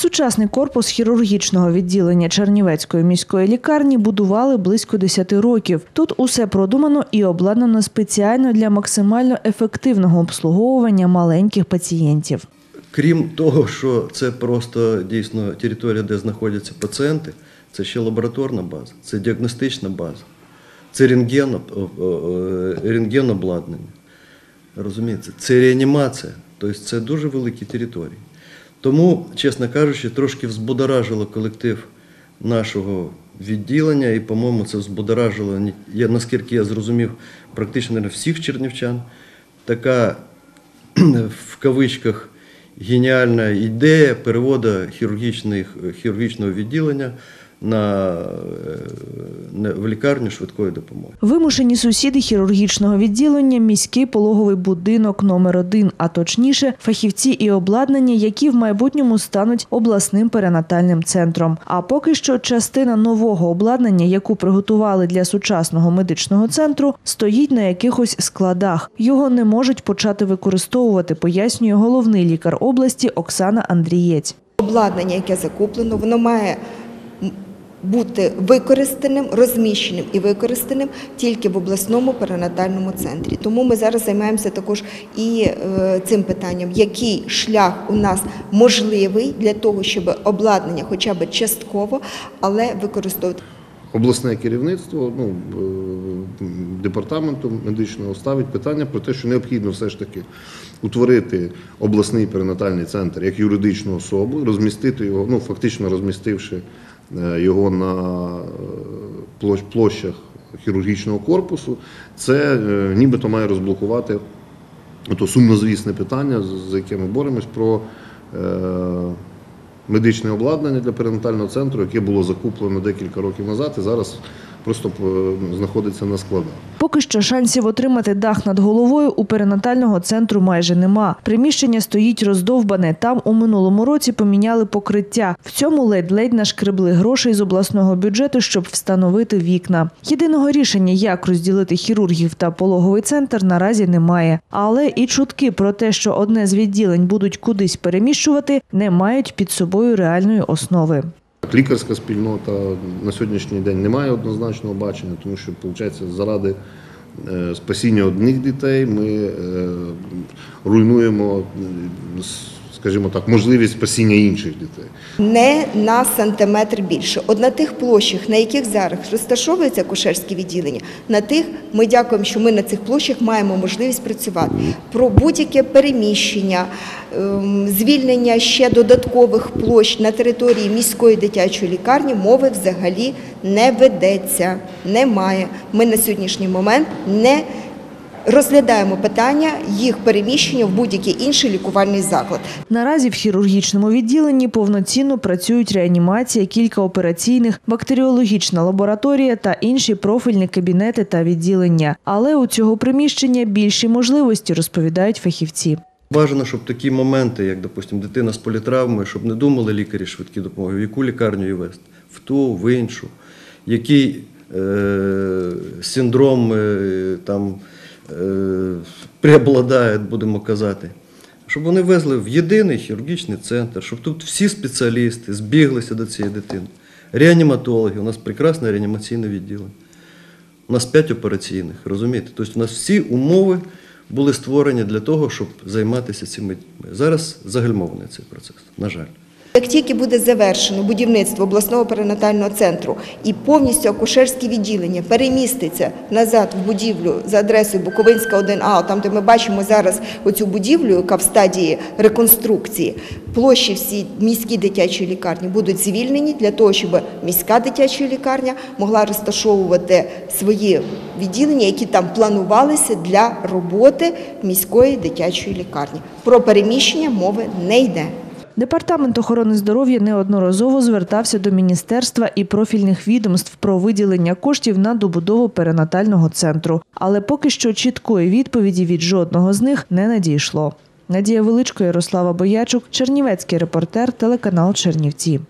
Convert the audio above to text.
Сучасний корпус хірургічного відділення Чернівецької міської лікарні будували близько 10 років. Тут усе продумано і обладнано спеціально для максимально ефективного обслуговування маленьких пацієнтів. Крім того, що це просто дійсно територія, де знаходяться пацієнти, це ще лабораторна база, це діагностична база, це рентген, о- рентген обладнання. Розумієте, це реанімація, тобто це дуже великі території. Тому, чесно кажучи, трошки взбудоражило колектив нашого відділення, і, по-моєму, це взбудоражило, я, наскільки я зрозумів, практично всіх чернівчан. Така в кавичках геніальна ідея переводу хірургічного відділення на, е, на- в лікарню швидкої допомоги. Вимушені сусіди хірургічного відділення міський пологовий будинок номер 1 а точніше фахівці і обладнання, які в майбутньому стануть обласним перинатальним центром. А поки що частина нового обладнання, яку приготували для сучасного медичного центру, стоїть на якихось складах. Його не можуть почати використовувати, пояснює головний лікар області Оксана Андрієць. Обладнання, яке закуплено, воно має бути використаним, розміщеним і використаним тільки в обласному перинатальному центрі. Тому ми зараз займаємося також і е, цим питанням, який шлях у нас можливий для того, щоб обладнання, хоча б частково, але використовувати. Обласне керівництво ну, е, департаменту медичного ставить питання про те, що необхідно все ж таки утворити обласний перинатальний центр як юридичну особу, розмістити його, ну фактично розмістивши його на е, площах хірургічного корпусу, це е, нібито має розблокувати то сумнозвісне питання, з- яке ми боремось, про е, медичне обладнання для перинатального центру, яке було закуплено декілька років назад і зараз просто е, знаходиться на складах. Поки що шансів отримати дах над головою у перинатального центру майже нема. Приміщення стоїть роздовбане. Там у минулому році поміняли покриття. В цьому ледь-ледь нашкребли грошей з обласного бюджету, щоб встановити вікна. Єдиного рішення, як розділити хірургів та пологовий центр, наразі немає. Але і чутки про те, що одне з відділень будуть кудись переміщувати, не мають під собою реальної основи. Лікарська спільнота на сьогоднішній день не має однозначного бачення, тому що, виходить, заради е, спасіння одних дітей ми е, руйнуємо, е, скажімо так, можливість спасіння інших дітей. не на сантиметр більше. От на тих площах, на яких зараз розташовується акушерське відділення, на тих ми дякуємо, що ми на цих площах маємо можливість працювати. Про будь-яке переміщення, ем, звільнення ще додаткових площ на території міської дитячої лікарні мови взагалі не ведеться, немає. Ми на сьогоднішній момент не розглядаємо питання їх переміщення в будь-який інший лікувальний заклад. Наразі в хірургічному відділенні повноцінно працюють реанімація, кілька операційних, бактеріологічна лабораторія та інші профільні кабінети та відділення. Але у цього приміщення більші можливості, розповідають фахівці. Бажано, щоб такі моменти, як, допустимо, дитина з політравмою, щоб не думали лікарі швидкі допомоги, в яку лікарню її вести, в ту, в іншу, який е, синдром е, там е, преобладає, будемо казати. Щоб вони везли в єдиний хірургічний центр, щоб тут всі спеціалісти збіглися до цієї дитини. Реаніматологи, у нас прекрасне реанімаційне відділення. У нас п'ять операційних, розумієте? Тобто у нас всі умови були створені для того, щоб займатися цими дітьми. Зараз загальмований цей процес, на жаль. Як тільки буде завершено будівництво обласного перинатального центру і повністю акушерське відділення переміститься назад в будівлю за адресою Буковинська 1А, там де ми бачимо зараз оцю будівлю, яка в стадії реконструкції, площі всі міські дитячі лікарні будуть звільнені для того, щоб міська дитяча лікарня могла розташовувати свої відділення, які там планувалися для роботи міської дитячої лікарні. Про переміщення мови не йде. Департамент охорони здоров'я неодноразово звертався до міністерства і профільних відомств про виділення коштів на добудову перинатального центру. Але поки що чіткої відповіді від жодного з них не надійшло. Надія Величко, Ярослава Боячук, Чернівецький репортер, телеканал Чернівці.